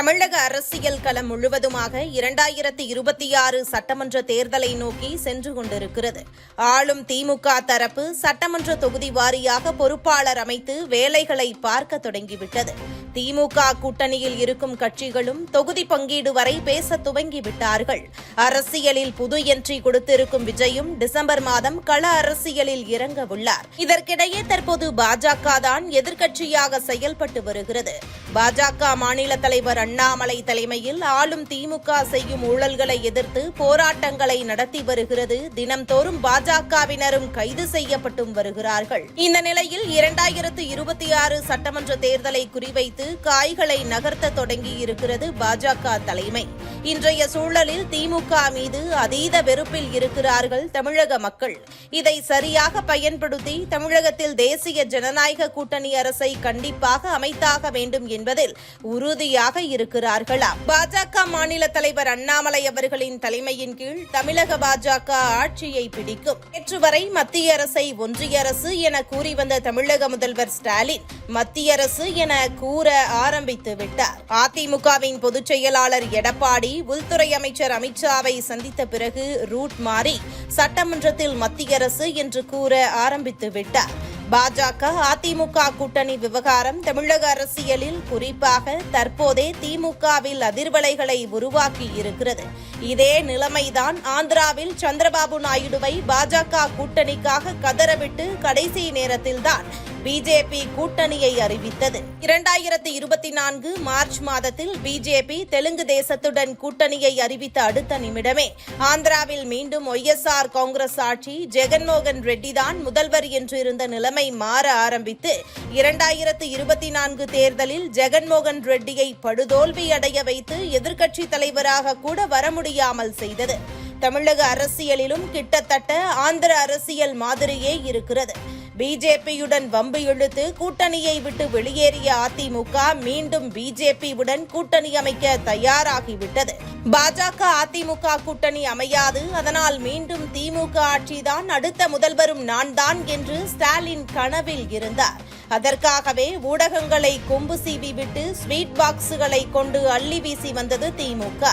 தமிழக அரசியல் களம் முழுவதுமாக இரண்டாயிரத்தி இருபத்தி ஆறு சட்டமன்ற தேர்தலை நோக்கி சென்று கொண்டிருக்கிறது. ஆளும் திமுக தரப்பு சட்டமன்ற தொகுதி வாரியாக பொறுப்பாளர் அமைத்து வேலைகளை பார்க்க தொடங்கிவிட்டது. திமுக கூட்டணியில் இருக்கும் கட்சிகளும் தொகுதி பங்கீடு வரை பேச துவங்கிவிட்டார்கள். அரசியலில் புது என்ட்ரி கொடுத்திருக்கும் விஜயும் டிசம்பர் மாதம் கள அரசியலில் இறங்க உள்ளார் இதற்கிடையே தற்போது பாஜக தான் எதிர்க்கட்சியாக செயல்பட்டு வருகிறது. பாஜக மாநில தலைவர் அண்ணாமலை தலைமையில் ஆளும் திமுக செய்யும் ஊழல்களை எதிர்த்து போராட்டங்களை நடத்தி வருகிறது. தினம்தோறும் பாஜகவினரும் கைது செய்யப்பட்டும் வருகிறார்கள். இந்த நிலையில் இரண்டாயிரத்து இருபத்தி ஆறு சட்டமன்ற தேர்தலை குறிவைத்து வைத்து காய்களை நகர்த்த தொடங்கி இருக்கிறது பாஜக தலைமை. இன்றைய சூழலில் திமுக மீது அதீத வெறுப்பில் இருக்கிறார்கள் தமிழக மக்கள். இதை சரியாக பயன்படுத்தி தமிழகத்தில் தேசிய ஜனநாயக கூட்டணி அரசை கண்டிப்பாக அமைத்தாக வேண்டும் என்பதில் உறுதியாக இருக்கிறார்களா? பாஜக மாநில தலைவர் அண்ணாமலை அவர்களின் தலைமையின் கீழ் தமிழக பாஜக ஆட்சியை பிடிக்கும். நேற்று வரை மத்திய அரசை ஒன்றிய அரசு என கூறி வந்த தமிழக முதல்வர் ஸ்டாலின் மத்திய அரசு என கூற கூற ஆரம்பித்து விட்டார். அதிமுகவின் பொதுச் செயலாளர் எடப்பாடி உள்துறை அமைச்சர் அமித்ஷாவை சந்தித்த பிறகு ரூட் மாறி சட்டமன்றத்தில் மத்திய அரசு என்று கூற ஆரம்பித்து விட்டார். பாஜக அதிமுக கூட்டணி விவகாரம் தமிழக அரசியலில் குறிப்பாக தற்போதே திமுகவில் அதிர்வலைகளை உருவாக்கி இருக்கிறது. இதே நிலைமைதான் ஆந்திராவில் சந்திரபாபு நாயுடுவை பாஜக கூட்டணிக்காக கதறவிட்டு கடைசி நேரத்தில்தான் பிஜேபி கூட்டணியை அறிவித்தது. இரண்டாயிரத்தி இருபத்தி நான்கு மார்ச் மாதத்தில் பிஜேபி தெலுங்கு தேசத்துடன் கூட்டணியை அறிவித்த அடுத்த நிமிடமே ஆந்திராவில் மீண்டும் ஒய்எஸ்ஆர் காங்கிரஸ் ஆட்சி ஜெகன்மோகன் ரெட்டி தான் முதல்வர் என்று இருந்த நிலைமை மாற ஆரம்பித்து இரண்டாயிரத்து இருபத்தி நான்கு தேர்தலில் ஜெகன்மோகன் ரெட்டியை படுதோல்வி அடைய வைத்து எதிர்க்கட்சி தலைவராக கூட வர முடியாமல் செய்தது. தமிழக அரசியலிலும் கிட்டத்தட்ட ஆந்திர அரசியல் மாதிரியே இருக்கிறது. பிஜேபியுடன் வம்பு இழுத்து கூட்டணியை விட்டு வெளியேறிய அதிமுக மீண்டும் பிஜேபியுடன் கூட்டணி அமைக்க தயாராகிவிட்டது. பாஜக அதிமுக கூட்டணி அமையாது. அதனால் மீண்டும் திமுக ஆட்சிதான் அடுத்த முதல்வரும் நான் தான் என்று ஸ்டாலின் கனவில் இருந்தார். அதற்காகவே ஊடகங்களை கொம்பு சீவி விட்டு ஸ்வீட் பாக்ஸுகளை கொண்டு அள்ளி வீசி வந்தது திமுக.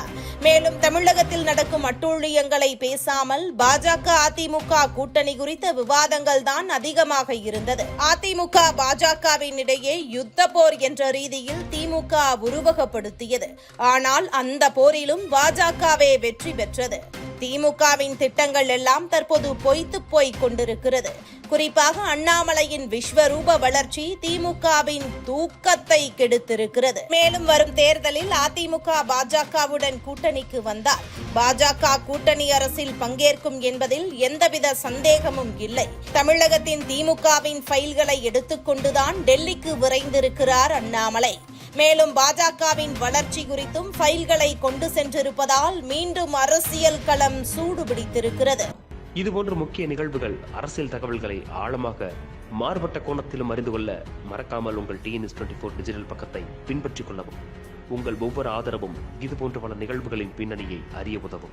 மேலும் தமிழகத்தில் நடக்கும் அட்டூழியங்களை பேசாமல் பாஜக அதிமுக கூட்டணி குறித்த விவாதங்கள் தான் அதிகமாக இருந்தது. அதிமுக பாஜகவின் இடையே யுத்த போர் என்ற ரீதியில் திமுக உருவகப்படுத்தியது. ஆனால் அந்த போரிலும் பாஜகவே வெற்றி பெற்றது. திமுகவின் திட்டங்கள் எல்லாம் தற்போது பொய்த்து போய் கொண்டிருக்கிறது. குறிப்பாக அண்ணாமலையின் விஸ்வரூப வளர்ச்சி திமுகவின் தூக்கத்தை கெடுத்திருக்கிறது. மேலும் வரும் தேர்தலில் அதிமுக பாஜகவுடன் கூட்டணிக்கு வந்தால் பாஜக கூட்டணி அரசில் பங்கேற்கும் என்பதில் எந்தவித சந்தேகமும் இல்லை. தமிழகத்தின் திமுகவின் ஃபைல்களை எடுத்துக்கொண்டுதான் டெல்லிக்கு விரைந்திருக்கிறார் அண்ணாமலை. மேலும் பாஜகவின் வளர்ச்சி குறித்தும் ஃபைல்களை கொண்டு சென்றிருப்பதால் மீண்டும் அரசியல் களம் சூடுபிடித்திருக்கிறது. இதுபோன்ற முக்கிய நிகழ்வுகள் அரசியல் தகவல்களை ஆழமாக மாறுபட்ட கோணத்திலும் அறிந்து கொள்ள மறக்காமல் உங்கள் டிஎன்எஸ் டுவெண்ட்டி ஃபோர் டிஜிட்டல் பக்கத்தை பின்பற்றிக் கொள்ளவும். உங்கள் ஒவ்வொரு ஆதரவும் இதுபோன்ற பல நிகழ்வுகளின் பின்னணியை அறிய உதவும்.